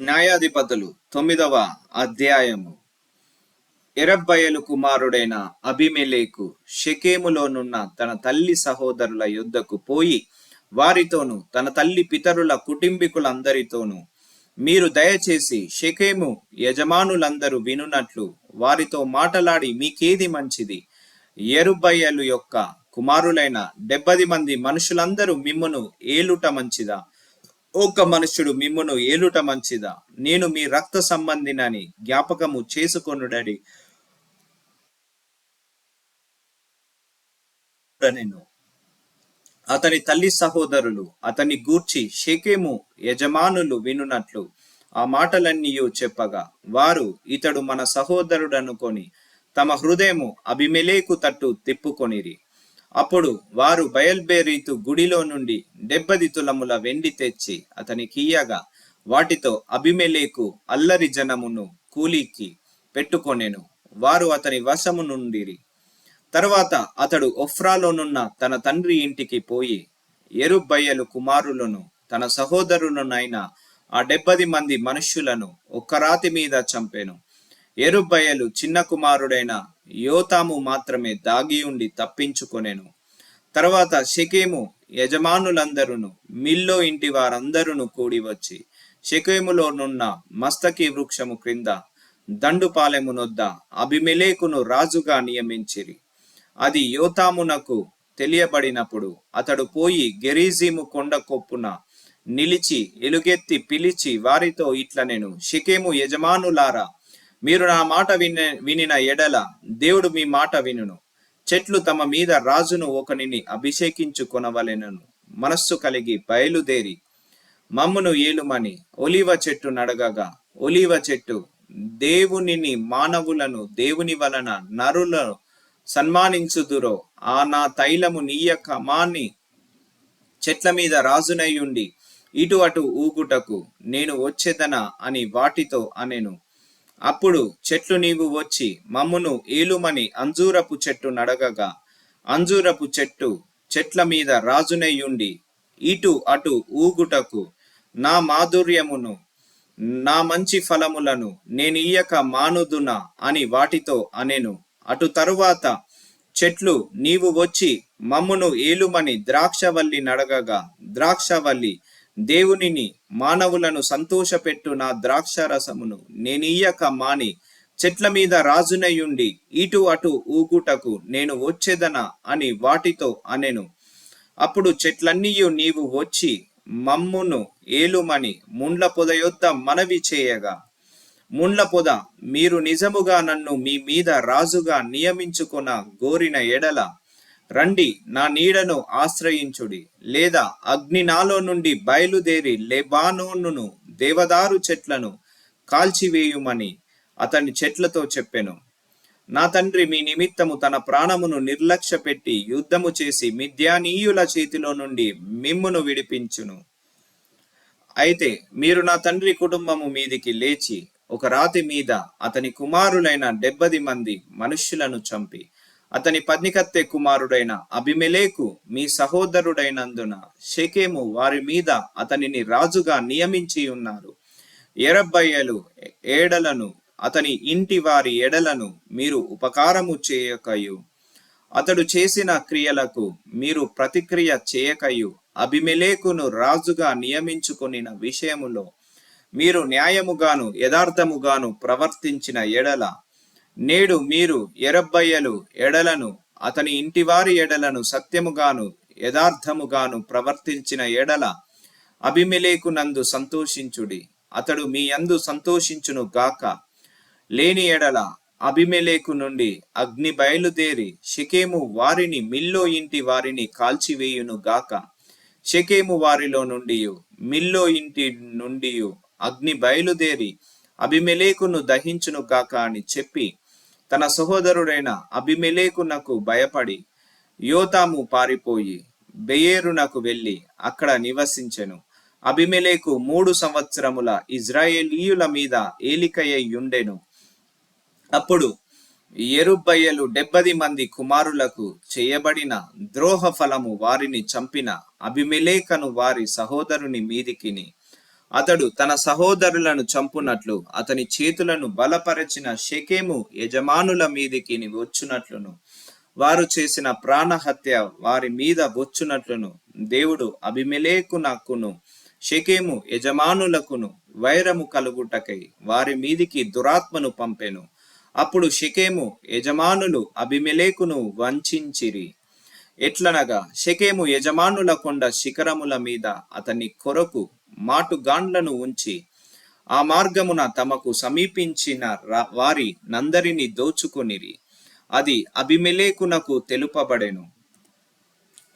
న్యాయాధిపతులు తొమ్మిదవ అధ్యాయము. ఎరబ్బయలు కుమారుడైన అభిమెలేకు షకేములోనున్న తన తల్లి సహోదరుల యుద్ధకు పోయి వారితోనూ తన తల్లి పితరుల కుటుంబీకులందరితోనూ మీరు దయచేసి షకేము యజమానులందరూ వినున్నట్లు వారితో మాటలాడి మీకేది మంచిది? ఎరుబయ్యలు యొక్క కుమారులైన డెబ్బది మంది మనుషులందరూ మిమ్మును ఏలుట మంచిదా? ఒక మనుష్యుడు మిమ్మును ఏలుట మంచిదా? నేను మీ రక్త సంబంధినని జ్ఞాపకము చేసుకొనుడని నేను. అతని తల్లి సహోదరులు అతని గూర్చి షేకేము యజమానులు వినున్నట్లు ఆ మాటలన్నీ చెప్పగా వారు ఇతడు మన సహోదరుడనుకొని తమ హృదయము అభిమెలేకు తట్టు తిప్పుకొనిరి. అప్పుడు వారు బయల్బేరీతు గుడిలో నుండి డెబ్బది తులముల వెండి తెచ్చి అతని కీయగా వాటితో అభిమెలేకు అల్లరి జనమును కూలీకి పెట్టుకొనెను. వారు అతని వశము నుండిరి. తర్వాత అతడు ఒఫ్రాలోనున్న తన తండ్రి ఇంటికి పోయి ఎరుబయ్యలు కుమారులను తన సహోదరులనైన ఆ డెబ్బది మంది మనుష్యులను ఒక్క రాతి మీద చంపెను. ఎరుబయ్యలు చిన్న కుమారుడైన యోతాము మాత్రమే దాగి ఉండి తప్పించుకొనెను. తర్వాత షెకేము యజమానులందరును మిల్లో ఇంటి వారందరూ కూడి వచ్చి షెకేములోనున్న మస్తకి వృక్షము క్రింద దండుపాలెమునొద్ద అభిమెలేకును రాజుగా నియమించిరి. అది యోతామునకు తెలియబడినప్పుడు అతడు పోయి గెరీజీము కొండ కొప్పున నిలిచి ఎలుగెత్తి పిలిచి వారితో ఇట్ల నేను షికేము యజమానులారా మీరు నా మాట విన వినిన ఎడల దేవుడు మీ మాట వినును. చెట్లు తమ మీద రాజును ఒకనిని అభిషేకించుకొనవలెనను. మనస్సు కలిగి బయలుదేరి మమ్మును ఏలుమని ఒలివ చెట్టు నడగగా ఒలివ చెట్టు దేవునిని మానవులను దేవుని వలన నరులను సన్మానించుదురో ఆ నా తైలము నీయక మాని చెట్ల మీద రాజునయ్యుండి ఇటు అటు ఊగుటకు నేను వచ్చేదనా అని వాటితో అనెను. అప్పుడు చెట్లు నీవు వచ్చి మమ్మును ఏలుమని అంజూరపు చెట్టు నడగగా అంజూరపు చెట్టు చెట్ల మీద రాజునయ్యుండి ఇటు అటు ఊగుటకు నా మాధుర్యమును నా మంచి ఫలములను నేనియ్యక మానుదునా అని వాటితో అనెను. అటు తరువాత చెట్లు నీవు వచ్చి మమ్మును ఏలుమని ద్రాక్షవల్లి నడగగా ద్రాక్షవల్లి దేవునిని మానవులను సంతోషపెట్టు నా ద్రాక్ష రసమును నేనియ్యక మాని చెట్ల మీద రాజునయుండి ఇటు అటు ఊగుటకు నేను వచ్చేదనా అని వాటితో అనెను. అప్పుడు చెట్లన్నీయు నీవు వచ్చి మమ్మును ఏలుమని ముండ్ల పొద యొద్ద మనవి చేయగా. ముండ్ల పొద మీరు నిజముగా నన్ను మీ మీద రాజుగా నియమించుకొన గోరిన ఎడల రండి నా నీడను ఆశ్రయించుడి. లేదా అగ్ని నాలో నుండి బయలుదేరి లెబానోనును దేవదారు చెట్లను కాల్చివేయుమని అతని చెట్లతో చెప్పెను. నా తండ్రి మీ నిమిత్తము తన ప్రాణమును నిర్లక్ష్య పెట్టి యుద్ధము చేసి మిథ్యానీయుల చేతిలో నుండి మిమ్మును విడిపించును. అయితే మీరు నా తండ్రి కుటుంబము మీదికి లేచి ఒక రాతి మీద అతని కుమారులైన డెబ్బది మంది మనుష్యులను చంపి అతని పద్నికత్తె కుమారుడైన అభిమెలేకు మీ సహోదరుడైనందున షెకేము వారి మీద అతనిని రాజుగా నియమించి ఉన్నారు. ఎరబ్బయ్యలు ఏడలను అతని ఇంటి వారి ఎడలను మీరు ఉపకారము చేయకయు. అతడు చేసిన క్రియలకు మీరు ప్రతిక్రియ చేయకయు. అభిమెలేకును రాజుగా నియమించుకొనిన విషయములో మీరు న్యాయముగాను యథార్థముగాను ప్రవర్తించిన ఎడల నేడు మీరు ఎరబ్బయ్యలు ఎడలను అతని ఇంటివారి ఎడలను సత్యముగాను యథార్థముగాను ప్రవర్తించిన ఎడల అభిమిలేకు నందు సంతోషించుడి. అతడు మీ యందు సంతోషించును గాక. లేని ఎడల అభిమెలేకు నుండి అగ్ని బయలుదేరి షకేము వారిని మిల్లో ఇంటి వారిని కాల్చివేయును గాక. షకేము వారిలో నుండి మిల్లో ఇంటి నుండి అగ్ని బయలుదేరి అభిమెలేకును దహించును గాక అని చెప్పి తన సహోదరుడైన అభిమెలేకునకు భయపడి యోతాము పారిపోయి బెయేరునకు వెళ్ళి అక్కడ నివసించెను. అభిమెలేకు మూడు సంవత్సరముల ఇజ్రాయేలీయుల మీద ఏలికయ్యుండెను అప్పుడు ఎరుబ్బయ్యలు డెబ్బది మంది కుమారులకు చేయబడిన ద్రోహ ఫలము వారిని చంపిన అభిమెలేకను వారి సహోదరుని మీదికిని అతడు తన సహోదరులను చంపునట్లు అతని చేతులను బలపరచిన షెకేము యజమానుల మీదికి వచ్చునట్లును. వారు చేసిన ప్రాణహత్య వారి మీద వచ్చునట్లును. దేవుడు అభిమెలేకునకును షెకేము యజమానులకును వైరము కలుగుటకై వారి మీదికి దురాత్మను పంపెను. అప్పుడు షెకేము యజమానులు అభిమెలేకును వంచిరి ఎట్లనగా షెకేము యజమానుల కొండ శిఖరముల మీద అతని కొరకు మాటుగాండ్లను ఉంచి ఆ మార్గమున తమకు సమీపించిన వారి నందరిని దోచుకొనిరి. అది అభిమెలేకునకు తెలుపబడెను.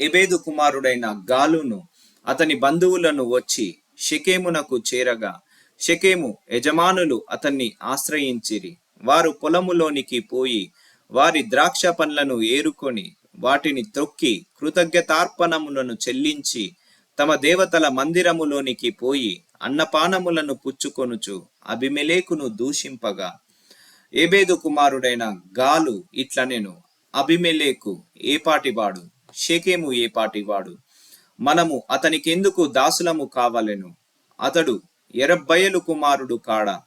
ఎబేదు కుమారుడైన గాలును అతని బంధువులను వచ్చి షకేమునకు చేరగా షకేము యజమానులు అతన్ని ఆశ్రయించిరి. వారు పొలములోనికి పోయి వారి ద్రాక్ష పండ్లను ఏరుకొని వాటిని త్రొక్కి కృతజ్ఞతార్పణములను చెల్లించి తమ దేవతల మందిరములోనికి పోయి అన్నపానములను పుచ్చుకొనుచు అభిమెలేకును దూషింపగా ఏబేదు కుమారుడైన గాలు ఇట్లనెను అభిమెలేకు ఏపాటివాడు షేకేము ఏపాటివాడు. మనము అతనికెందుకు దాసులము కావలెను? అతడు ఎరబ్బయలు కుమారుడు కాడ?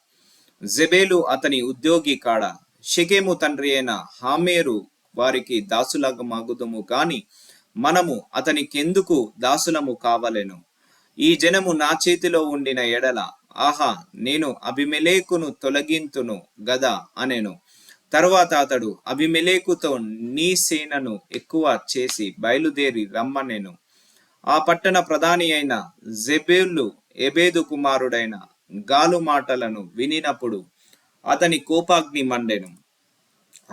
జెబేలు అతని ఉద్యోగి కాడ? షెకేము తండ్రి అయిన హామేరు వారికి దాసులమగుదుము గాని మనము అతనికెందుకు దాసులము కావలెను? ఈ జనము నా చేతిలో ఉండిన ఎడల ఆహా నేను అభిమెలేకును తొలగింతును గదా అనెను. తరువాత అతడు అభిమెలేకుతో నీ సేనను ఎక్కువ చేసి బయలుదేరి రమ్మనెను. ఆ పట్టణ ప్రధాని అయిన జెబేళ్ళు ఎబేదు కుమారుడైన గాలు మాటలను వినినప్పుడు అతని కోపాగ్ని మండెను.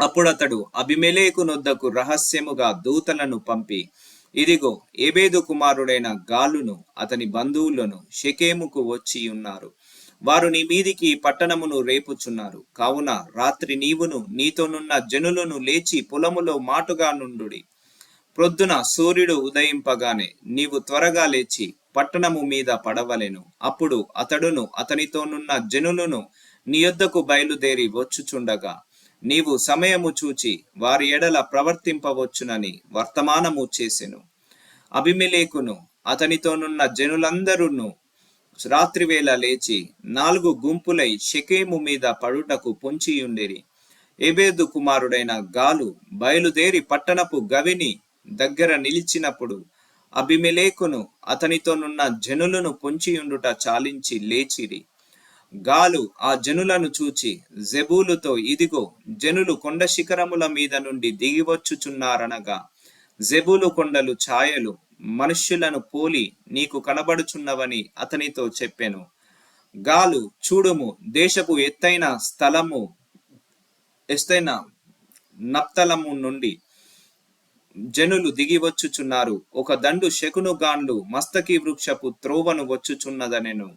అప్పుడతడు అభిమెలేకు నొద్దకు రహస్యముగా దూతలను పంపి ఇదిగో ఏబేదు కుమారుడైన గాలును అతని బంధువులను షకేముకు వచ్చి ఉన్నారు. వారు నీ మీదికి పట్టణమును రేపుచున్నారు. కావున రాత్రి నీవును నీతోనున్న జనులను లేచి పొలములో మాటుగా నుండుడి. ప్రొద్దున సూర్యుడు ఉదయింపగానే నీవు త్వరగా లేచి పట్టణము మీద పడవలెను. అప్పుడు అతడును అతనితోనున్న జనులను నీ యొద్దకు బయలుదేరి వచ్చుచుండగా నీవు సమయము చూచి వారి ఎడల ప్రవర్తింపవచ్చునని వర్తమానము చేసెను. అభిమిలేకును అతనితోనున్న జనులందరూను రాత్రివేళ లేచి నాలుగు గుంపులై షకేము మీద పడుటకు పొంచియుండిరి. ఎబేదు కుమారుడైన గాలు బయలుదేరి పట్టణపు గవిని దగ్గర నిలిచినప్పుడు అభిమిలేకును అతనితోనున్న జనులను పొంచియుండుట చాలించి లేచిరి. గాలు ఆ జనులను చూచి జెబూలుతో ఇదిగో జనులు కొండ శిఖరముల మీద నుండి దిగివచ్చుచున్నారనగా జెబూలు కొండలు ఛాయలు మనుష్యులను పోలి నీకు కనబడుచున్నవని అతనితో చెప్పెను. గాలు చూడుము దేశపు ఎత్తైన స్థలము ఎత్తైన నప్తలము నుండి జనులు దిగి వచ్చుచున్నారు ఒక దండు శకునుగాండ్లు మస్తకి వృక్షపు త్రోవను వచ్చుచున్నదనెను.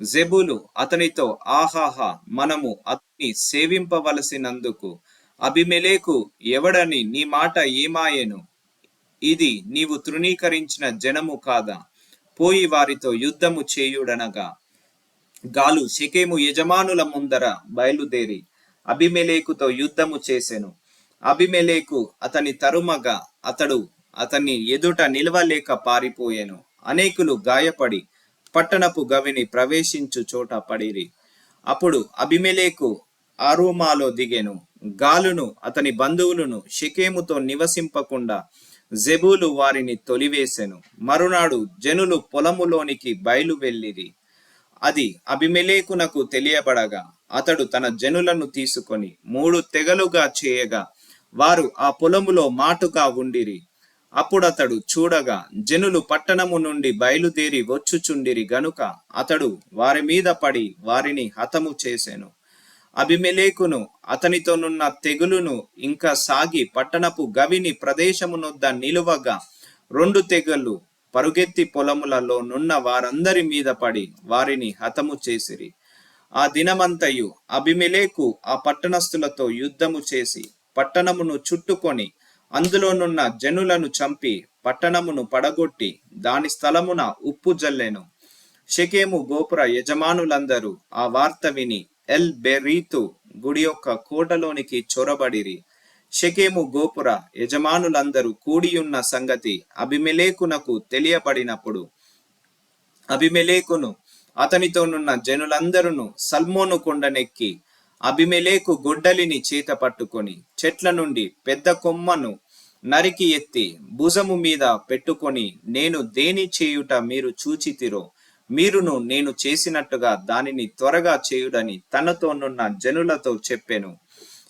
జెబులు అతనితో ఆహాహా మనము అతని సేవింపవలసినందుకు అభిమెలేకు ఎవడని నీ మాట ఏమాయెను? ఇది నీవు తృణీకరించిన జనము కాదా? పోయి వారితో యుద్ధము చేయుడనగా. గాలు షెకేము యజమానుల ముందర బయలుదేరి అభిమెలేకుతో యుద్ధము చేసెను. అభిమెలేకు అతని తరుమగా అతడు అతన్ని ఎదుట నిలవలేక పారిపోయెను. అనేకులు గాయపడి పట్టణపు గవిని ప్రవేశించు చోట పడిరి. అప్పుడు అభిమెలేకు ఆరోమాలో దిగెను. గాలును అతని బంధువులను షికేముతో నివసింపకుండా జెబూలు వారిని తొలివేసెను. మరునాడు జనులు పొలములోనికి బయలు వెళ్ళిరి అది అభిమెలేకునకు తెలియబడగా అతడు తన జనులను తీసుకొని మూడు తెగలుగా చేయగా వారు ఆ పొలములో మాటుగా ఉండిరి. అప్పుడతడు చూడగా జనులు పట్టణము నుండి బయలుదేరి వచ్చుచుండిరి గనుక అతడు వారి మీద పడి వారిని హతము చేసెను. అభిమెలేకును అతనితోనున్న తెగులును ఇంకా సాగి పట్టణపు గవిని ప్రదేశమునొద్ద నిలువగా రెండు తెగలు పరుగెత్తి పొలములలో నున్న వారందరి మీద పడి వారిని హతము చేసిరి. ఆ దినమంతయు అభిమెలేకు ఆ పట్టణస్థులతో యుద్ధము చేసి పట్టణమును చుట్టుకొని అందులోనున్న జనులను చంపి పట్టణమును పడగొట్టి దాని స్థలమున ఉప్పు జల్లెను. షకేము గోపుర యజమానులందరూ ఆ వార్త విని ఎల్ బెరీతు గుడి యొక్క కోటలోనికి చొరబడిరి. షకేము గోపుర యజమానులందరూ కూడియున్న సంగతి అభిమెలేకునకు తెలియబడినప్పుడు అభిమెలేకును అతనితోనున్న జనులందరూ సల్మోను కొండనెక్కి అభిమెలేకు గొడ్డలిని చేత పట్టుకొని చెట్ల నుండి పెద్ద కొమ్మను నరికి ఎత్తి భుజము మీద పెట్టుకొని నేను దేని చేయుట మీరు చూచితిరో మీరును నేను చేసినట్టుగా దానిని త్వరగా చేయుడని తనతోనున్న జనులతో చెప్పెను.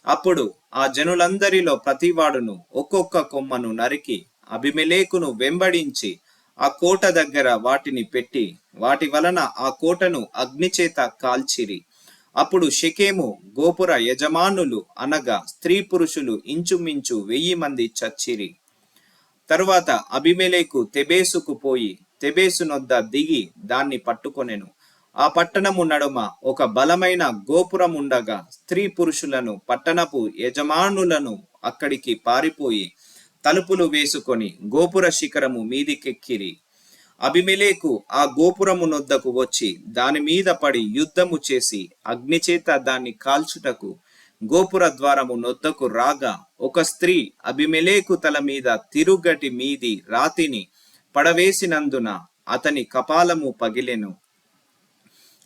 అప్పుడు ఆ జనులందరిలో ప్రతివాడును ఒక్కొక్క కొమ్మను నరికి అభిమెలేకును వెంబడించి ఆ కోట దగ్గర వాటిని పెట్టి వాటి వలన ఆ కోటను అగ్నిచేత కాల్చిరి. అప్పుడు షెకేము గోపుర యజమానులు అనగా స్త్రీ పురుషులు ఇంచుమించు వెయ్యి మంది చచ్చిరి. తరువాత అభిమేలేకు తెబేసుకు పోయి తెబేసు నొద్ద దిగి దాన్ని పట్టుకొనెను. ఆ పట్టణము నడుమ ఒక బలమైన గోపురం ఉండగా స్త్రీ పురుషులను పట్టణపు యజమానులను అక్కడికి పారిపోయి తలుపులు వేసుకొని గోపుర శిఖరము మీదికెక్కిరి. అభిమెలేకు ఆ గోపురము నొద్దకు వచ్చి దాని మీద పడి యుద్ధము చేసి అగ్నిచేత దాన్ని కాల్చుటకు గోపుర ద్వారము నొద్దకు రాగా ఒక స్త్రీ అభిమెలేకు తల మీద తిరుగటి మీది రాతిని పడవేసినందున అతని కపాలము పగిలెను.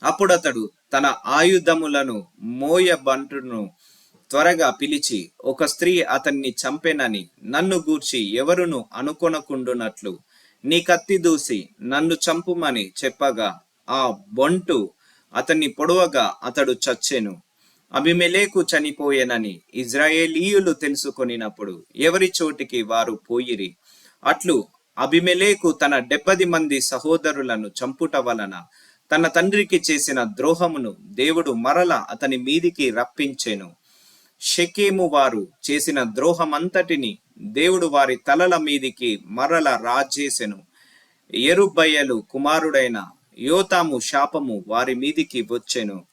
అప్పుడతడు తన ఆయుధములను మోయబంటును త్వరగా పిలిచి ఒక స్త్రీ అతన్ని చంపెనని నన్ను గూర్చి ఎవరును అనుకొనకుండునట్లు నీ కత్తి దూసి నన్ను చంపుమని చెప్పగా ఆ బొంటు అతన్ని పొడవగా అతడు చచ్చెను. అభిమెలేకు చనిపోయేనని ఇజ్రాయేలీయులు తెలుసుకొనినప్పుడు ఎవరి చోటికి వారు పోయిరి? అట్లు అభిమెలేకు తన డెబ్బది మంది సహోదరులను చంపుట వలన తన తండ్రికి చేసిన ద్రోహమును దేవుడు మరల అతని మీదికి రప్పించెను. షెకేము వారు చేసిన ద్రోహమంతటిని దేవుడు వారి తలల మీదికి మరల రాజేసెను. ఎరుబయ్యలు కుమారుడైన యోతాము శాపము వారి మీదికి వచ్చెను.